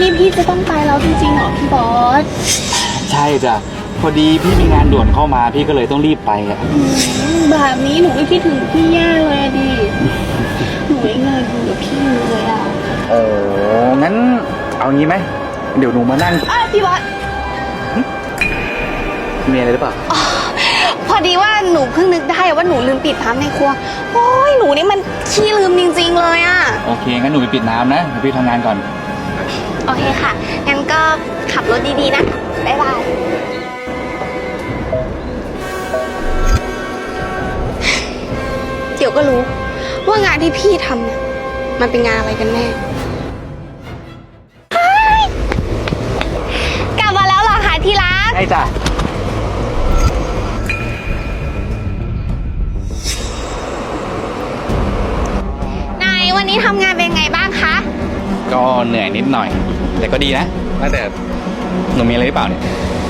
นี่พี่จะต้องไปแล้วจริงๆเหรอพี่บอส ใช่จ้ะพอดีพี่มีงานด่วนเข้ามาพี่ก็เลยต้องรีบไปอะอืมแบบนี้หนูไม่คิดถึงพี่แย่เลยอะดิ หนูไม่เลยอยู่กับพี่เลยอะโอ้งั้นเอางี้ไหมเดี๋ยวหนูมานั่งอ้าวพี่บอส มีอะไรหรือเปล่าพอดีว่าหนูเพิ่งนึกได้ว่าหนูลืมปิดน้ำในครัว โอ้ยหนูนี่มันขี้ลืมจริงๆเลยอะ โอเคงั้นหนูไปปิดน้ำนะเดี๋ยวพี่ทำงานก่อน โอเคค่ะ งั้นก็ขับรถดีๆนะ บ๊ายบาย เดี๋ยวก็รู้ ว่างานที่พี่ทำเนี่ยมันเป็นงานอะไรกันแน่กลับมาแล้วเหรอคะที่รัก ใช่จ้ะ เหนื่อยนิดหน่อย แต่ก็ดีนะว่าแต่หนูมีอะไรหรือเปล่าเนี่ย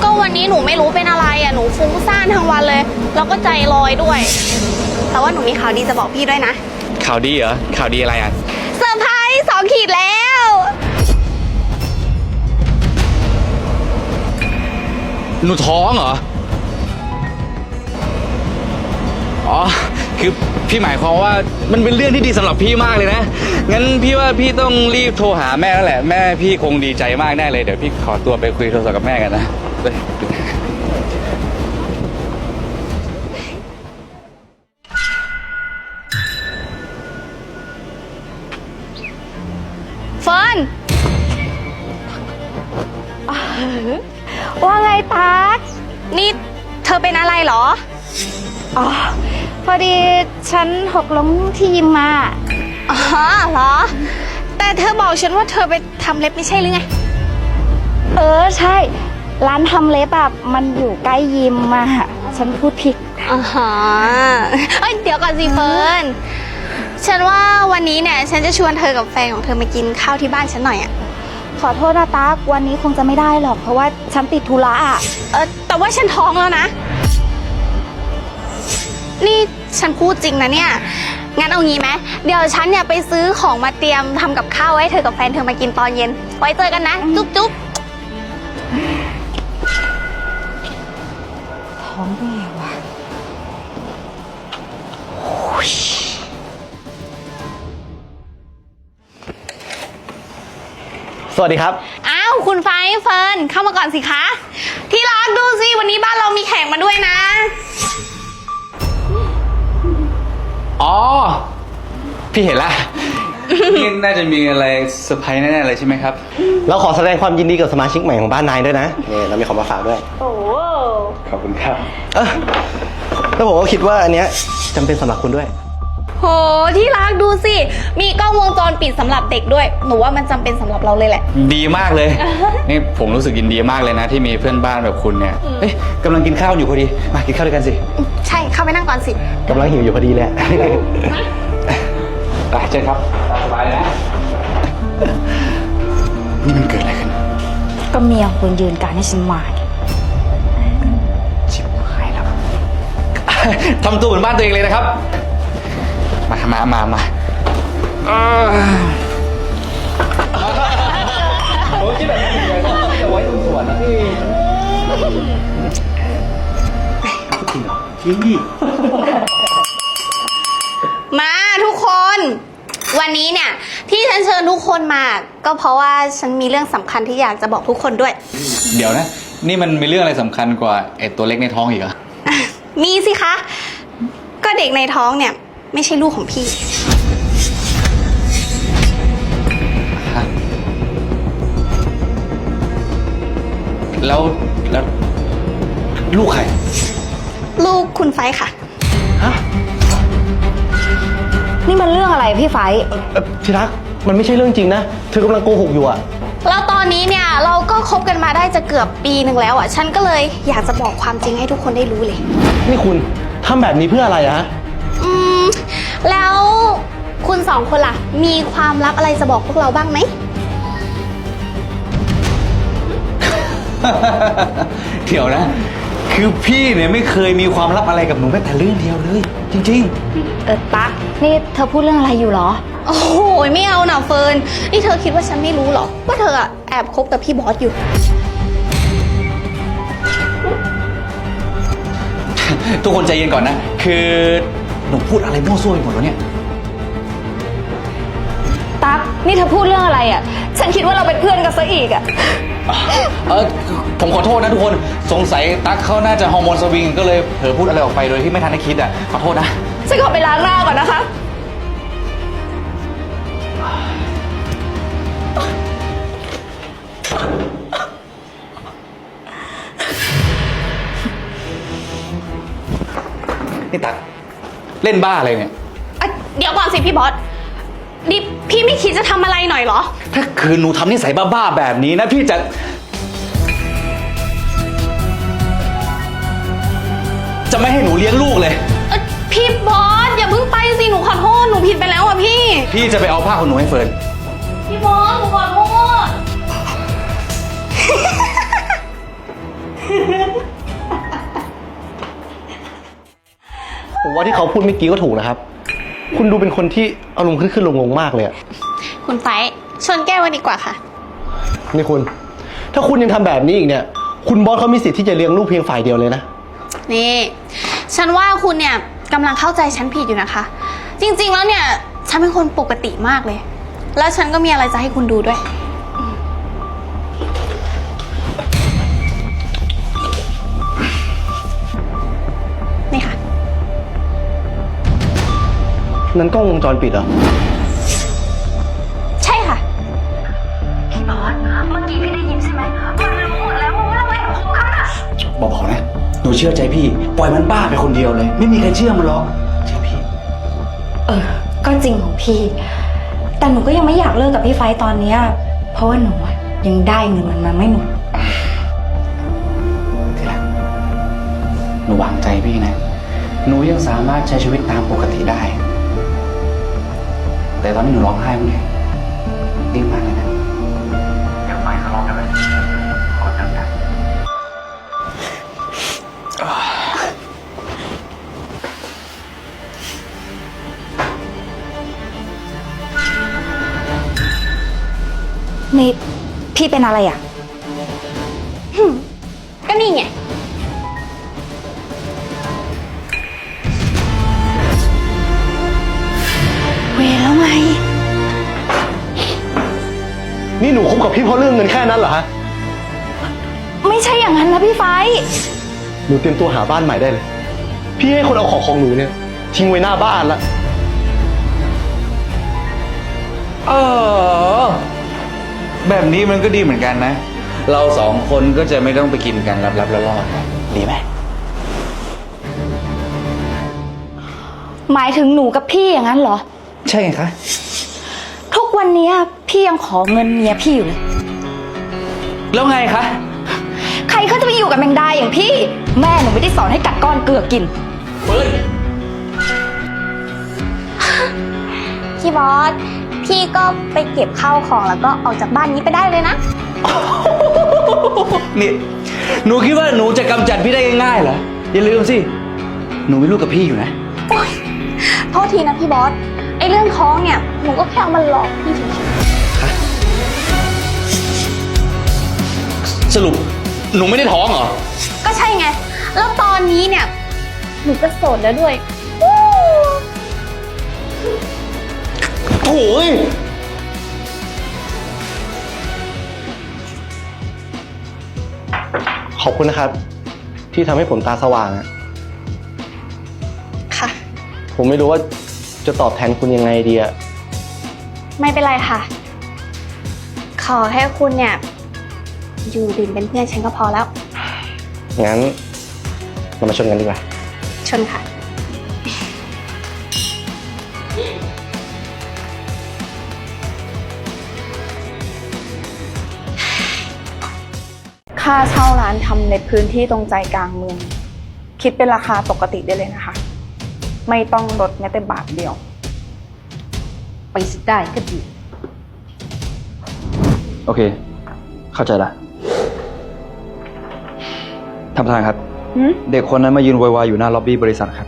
ก็วันนี้หนูไม่รู้เป็นอะไรอะหนูฟุ้งซ่านทั้งวันเลย แล้วก็ใจลอยด้วย แต่ว่าหนูมีข่าวดีจะบอกพี่ด้วยนะข่าวดีเหรอข่าวดีอะไรอะเซอร์ไพรส์สองขีดแล้ว หนูท้องเหรอ อ๋อ คือพี่หมายความว่ามันเป็นเรื่องที่ดีสำหรับพี่มากเลยนะ งั้นพี่ว่าพี่ต้องรีบโทรหาแม่แล้วแหละ แม่พี่คงดีใจมากแน่เลย เดี๋ยวพี่ขอตัวไปคุยโทรศัพท์กับแม่กันนะเฮ้ยเฟิร์นว่าไงตั๊กนี่เธอเป็นอะไรเหรอ อ๋อ พอดีฉันหกล้มที่ยิมมา อ๋อเหรอ แต่เธอบอกฉันว่าเธอไปทำเล็บไม่ใช่หรือไง เออใช่ ร้านทำเล็บอะมันอยู่ใกล้ยิมมาฉันพูดผิดอ๋อเอ้ยเดี๋ยวก่อนสิเฟิร์น ฉันว่าวันนี้เนี่ยฉันจะชวนเธอกับแฟนของเธอมากินข้าวที่บ้านฉันหน่อยอะขอโทษนะตั๊กวันนี้คงจะไม่ได้หรอกเพราะว่าฉันติดธุระอะเออแต่ว่าฉันท้องแล้วนะ นี่ฉันพูดจริงนะเนี่ย งั้นเอางี้ไหมเดี๋ยวฉันเนี่ยไปซื้อของมาเตรียมทำกับข้าวไว้ให้เธอกับแฟนเธอมากินตอนเย็น ไว้เจอกันนะ จุ๊บจุ๊บท้องเป็นไงวะสวัสดีครับ อ้าวคุณไฟเฟิร์นเข้ามาก่อนสิคะ ที่รักดูสิวันนี้บ้านเรามีแขกมาด้วยนะ อ๋อ พี่เห็นละ นี่น่าจะมีอะไรเซอร์ไพรส์แน่ๆเลยใช่ไหมครับ เราขอแสดงความยินดีกับสมาชิกใหม่ของบ้านนายด้วยนะนี่เรามีของมาฝากด้วยขอบคุณครับ เออแล้วผมก็คิดว่าอันเนี้ยจำเป็นสำหรับคุณด้วย โหที่รักดูสิ มีกล้องวงจรปิดสำหรับเด็กด้วย หนูว่ามันจำเป็นสำหรับเราเลยแหละ ดีมากเลย นี่ผมรู้สึกยินดีมากเลยนะ ที่มีเพื่อนบ้านแบบคุณเนี่ยเอ๊ะกำลังกินข้าวอยู่พอดี มากินข้าวด้วยกันสิใช่เข้าไปนั่งก่อนสิ กำลังหิวอยู่พอดีเลยไปเชิญครับตามสบายเลยนะ นี่มันเกิดอะไรขึ้น ก็เมียคุณยืนการให้ฉันมาเนี่ยชิบหายแล้ว ทำตัวเหมือนบ้านตัวเองเลยนะครับ มามามามาเอ้อผมคิดแบบนี้จะไว้ตรงสวนนะพี่จริงเหรอจริงดิมาทุกคน วันนี้เนี่ย ที่ฉันเชิญทุกคนมา ก็เพราะว่าฉันมีเรื่องสำคัญที่อยากจะบอกทุกคนด้วย เดี๋ยวนะ นี่มันมีเรื่องอะไรสำคัญกว่าไอ้ตัวเล็กในท้องอีกเหรอ มีสิคะ ก็เด็กในท้องเนี่ย ไม่ใช่ลูกของพี่แล้วแล้วลูกใคร ลูกคุณไฟท์ค่ะนี่มันเรื่องอะไรพี่ไฟท์เอ่อที่รัก มันไม่ใช่เรื่องจริงนะ เธอกำลังโกหกอยู่อะแล้วตอนนี้เนี่ยเราก็คบกันมาได้จะเกือบปีหนึ่งแล้วอะ ฉันก็เลยอยากจะบอกความจริงให้ทุกคนได้รู้เลย นี่คุณทำแบบนี้เพื่ออะไรอะฮะอืมแล้วคุณส องคนล่ะ มีความลับอะไรจะบอกพวกเราบ้างไหม เดี๋ยวนะ คือพี่เนี่ยไม่เคยมีความลับอะไรกับหนูแม้แต่เรื่องเดียวเลย จริง เออตั๊กนี่เธอพูดเรื่องอะไรอยู่เหรอ โอ้โหไม่เอาหน่ะเฟิร์น นี่เธอคิดว่าฉันไม่รู้เหรอ ว่าเธออะแอบคบกับพี่บอสอยู่ทุกคนใจเย็นก่อนนะ คือหนูพูดอะไรมั่วซั่วไปหมดแล้วเนี่ยตั๊ก นี่เธอพูดเรื่องอะไรอะ ฉันคิดว่าเราเป็นเพื่อนกันซะอีกอะ เออผมขอโทษนะทุกคนสงสัยตั๊กเขาน่าจะฮอร์โมนสวิงก็เลยเผลอพูดอะไรออกไปโดยที่ไม่ทันได้คิดอะขอโทษนะ ฉันขอไปล้างหน้าก่อนนะคะ นี่ตั๊กเล่นบ้าอะไรเนี่ย อะเดี๋ยวก่อนสิพี่บอสนี่ พี่ไม่คิดจะทำอะไรหน่อยเหรอ ถ้าคืนหนูทำนิสัยบ้าๆแบบนี้นะพี่จะ จะไม่ให้หนูเลี้ยงลูกเลย เอ้ยพี่บอสอย่าเพิ่งไปสิหนูขอโทษหนูผิดไปแล้วอะพี่ พี่จะไปเอาผ้าของหนูให้เฟิร์น พี่บอสหนูขอโทษ ผมว่าที่เขาพูดเมื่อกี้ก็ถูกนะครับ คุณดูเป็นคนที่อารมณ์ขึ้นขึ้นลงลงๆมากเลยอะคุณไฟท์ชนแก้วกันดีกว่าค่ะ นี่คุณ ถ้าคุณยังทำแบบนี้อีกเนี่ย คุณบอสเขามีสิทธิ์ที่จะเลี้ยงลูกเพียงฝ่ายเดียวเลยนะ นี่ ฉันว่าคุณเนี่ยกำลังเข้าใจฉันผิดอยู่นะคะ จริงๆแล้วเนี่ย ฉันเป็นคนปกติมากเลย แล้วฉันก็มีอะไรจะให้คุณดูด้วย นั้นกล้องวงจรปิดเหรอ ใช่ค่ะ พี่บอสเมื่อกี้พี่ได้ยินใช่ไหมมันรู้หมดแล้วว่าเราแอบคบกันอะบอกๆนะ หนูเชื่อใจพี่ ปล่อยมันบ้าไปคนเดียวเลย ไม่มีใครเชื่อมันหรอก เชื่อพี่ เออ ก็จริงของพี่ แต่หนูก็ยังไม่อยากเลิกกับพี่ไฟท์ตอนเนี้ยเพราะว่าหนูอะยังได้เงินมันมาไม่หมด ที่รักหนูวางใจพี่นะ หนูยังสามารถใช้ชีวิตตามปกติได้ แต่ตอนนี้หนูร้องไห้มั้งเนี่ยรีบมากเลยนะเดี๋ยวไฟทะเลาะกันเลยขอจังนะนี่พี่เป็นอะไรอะ ก็นี่ไง หนูคบกับพี่เพราะเรื่องเงินแค่นั้นเหรอฮะ ไม่ใช่อย่างนั้นนะพี่ไฟท์หนูเตรียมตัวหาบ้านใหม่ได้เลย พี่ให้คนเอาของของหนูเนี่ย ทิ้งไว้หน้าบ้านละเออ แบบนี้มันก็ดีเหมือนกันนะ เราสองคนก็จะไม่ต้องไปกินกันลับๆล่อๆกันดีไหมหมายถึงหนูกับพี่อย่างนั้นเหรอ ใช่ไงคะทุก วันเนี้ยพี่ยังขอเงินเมียพี่อยู่เลย แล้วไงคะ ใครเขาจะไปอยู่กับแมงดาอย่างพี่ แม่หนูไม่ได้สอนให้กัดก้อนเกลือกินเฟิร์นพี่บอส พี่ก็ไปเก็บข้าวของแล้วก็ออกจากบ้านนี้ไปได้เลยนะ นี่ หนูคิดว่าหนูจะกำจัดพี่ได้ง่ายๆเหรอ อย่าลืมสิ หนูมีลูกกับพี่อยู่นะโอ๊ยโทษทีนะพี่บอสไอ เรื่องท้องเนี่ยหนูก็แค่เอามาหลอกพี่เฉยสรุปหนูไม่ได้ท้องเหรอ ๆก็ใช่ไง แล้วตอนนี้เนี่ยหนูก็โสดแล้วด้วยโอ้ยขอบคุณนะครับ ที่ทำให้ผมตาสว่างอะค่ะ ผมไม่รู้ว่า จะตอบแทนคุณยังไงดีอะไม่เป็นไรค่ะ ขอแค่คุณเนี่ย อยู่ดื่มเป็นเพื่อนฉันก็พอแล้ว งั้นเรามาชนกันดีกว่า ชนค่ะ ค่าเช่าร้านทำในพื้นที่ตรงใจกลางเมือง คิดเป็นราคาปกติได้เลยนะคะ ไม่ต้องลดแม้แต่บาทเดียว ไปสิได้ก็ดี โอเค เข้าใจละท่านประธานครับ หืม เด็กคนนั้นมายืนโวยวายอยู่หน้าล็อบบี้บริษัทครับ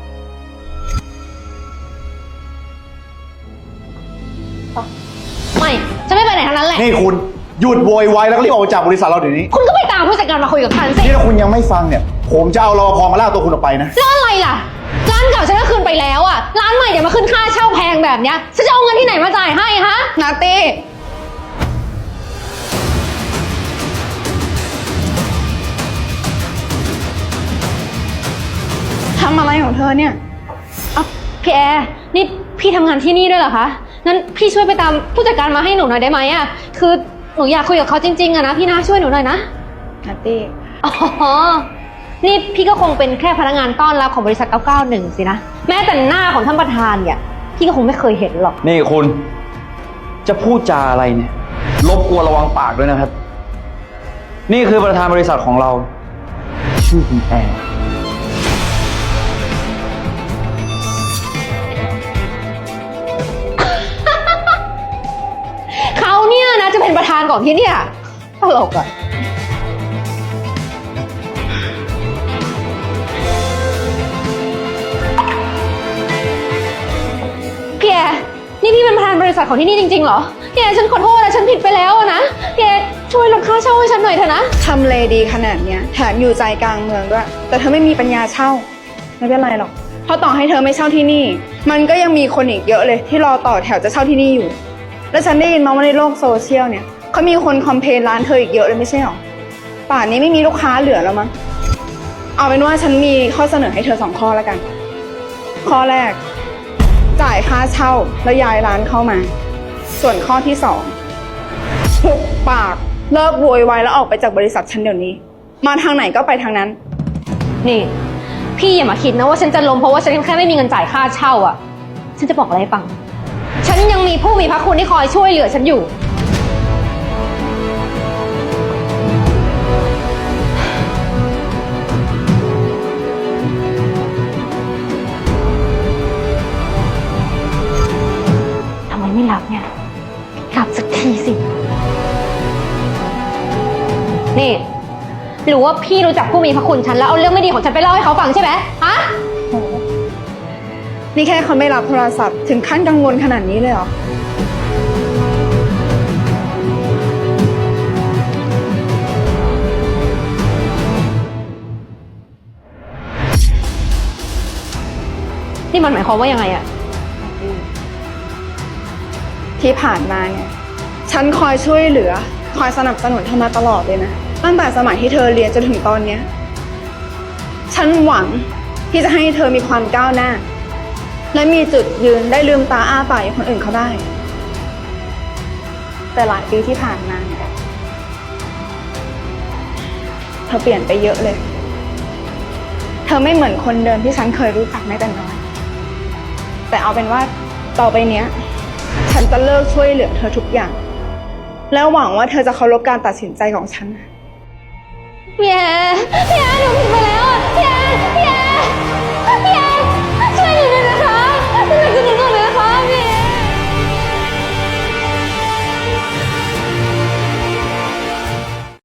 นี่คุณหยุดโวยวายแล้วก็รีบออกจากบริษัทเราเดี๋ยวนี้คุณก็ไปตามผู้จัดการมาคุยกับฉันสิ นี่ถ้าคุณยังไม่ฟังเนี่ย ผมจะเอารปภมาลากตัวคุณออกไปนะ แล้วอะไรล่ะร้านเก่าฉันก็คืนไปแล้วอะร้านใหม่เดี๋ยวมาขึ้นค่าเช่าแพงแบบเนี้ยฉันจะเอาเงินที่ไหนมาจ่ายให้ฮะนาตี้ทำอะไรของเธอเนี่ยอะพี่แอร์นี่พี่ทำงานที่นี่ด้วยเหรอคะงั้นพี่ช่วยไปตามผู้จัดการมาให้หนูหน่อยได้ไหมอะคือหนูอยากคุยกับเขาจริงๆอะนะพี่นะช่วยหนูหน่อยนะ นาตี้อ๋อ นี่พี่ก็คงเป็นแค่พนักงานต้อนรับของบริษัท 991 สินะ แม้แต่หน้าของท่านประธานเนี่ยพี่ก็คงไม่เคยเห็นหรอก นี่คุณ จะพูดจาอะไรเนี่ย รบกวนระวังปากด้วยนะครับ นี่คือประธานบริษัทของเรา ชื่อคุณแอร์เขาเนี่ยนะจะเป็นประธานของที่เนี่ยตลกอะ นี่พี่เป็นประธานบริษัทของที่นี่จริงๆเหรอแอร์ฉันขอโทษนะฉันผิดไปแล้วอะนะแอร์ช่วยลดค่าเช่าให้ฉันหน่อยเถอะนะ ทำเลดีขนาดเนี้ยแถมอยู่ใจกลางเมืองด้วย แต่เธอไม่มีปัญญาเช่า ไม่เป็นไรหรอก เพราะต่อให้เธอไม่เช่าที่นี่ มันก็ยังมีคนอีกเยอะเลย ที่รอต่อแถวจะเช่าที่นี่อยู่ แล้วฉันได้ยินมาว่าในโลกโซเชียลเนี่ยเขามีคนคอมเพลนร้านเธออีกเยอะเลยไม่ใช่หรอ ป่านนี้ไม่มีลูกค้าเหลือแล้วมั้ง เอาเป็นว่าฉันมีข้อเสนอให้เธอสองข้อแล้วกัน ข้อแรก จ่ายค่าเช่าแล้วย้ายร้านเข้ามา ส่วนข้อที่สองหุบปากเลิกโวยวายแล้วออกไปจากบริษัทฉันเดี๋ยวนี้ มาทางไหนก็ไปทางนั้น นี่ พี่อย่ามาคิดนะว่าฉันจะล้มเพราะว่าฉันแค่ไม่มีเงินจ่ายค่าเช่าอะ ฉันจะบอกอะไรให้ฟัง ฉันยังมีผู้มีพระคุณที่คอยช่วยเหลือฉันอยู่ ไมไม่รับเนี่ยกลับสักทีสิ นี่ หรือว่าพี่รู้จักผู้มีพระคุณฉันแล้วเอาเรื่องไม่ดีของฉันไปเล่าให้เขาฟังใช่ไหมฮะ นี่แค่เขาไม่รับโทรศัพท์ถึงขั้นกังวลขนาดนี้เลยเหรอ นี่มันหมายความว่ายังไงอะ ที่ผ่านมาเนี่ยฉันคอยช่วยเหลือ คอยสนับสนุนเธอมาตลอดเลยนะ ตั้งแต่สมัยที่เธอเรียนจนถึงตอนเนี้ยฉันหวังที่จะให้เธอมีความก้าวหน้า และมีจุดยืนได้ลืมตาอ้าปากอย่างคนอื่นเขาได้ แต่หลายปีที่ผ่านมาเนี่ยเธอเปลี่ยนไปเยอะเลย เธอไม่เหมือนคนเดิมที่ฉันเคยรู้จักแม้แต่น้อย แต่เอาเป็นว่าต่อไปเนี้ย ฉันจะเลิกช่วยเหลือเธอทุกอย่าง แล้วหวังว่าเธอจะเคารพการตัดสินใจของฉัน พี่แอร์พี่แอร์หนูผิดไปแล้วอะพี่แอ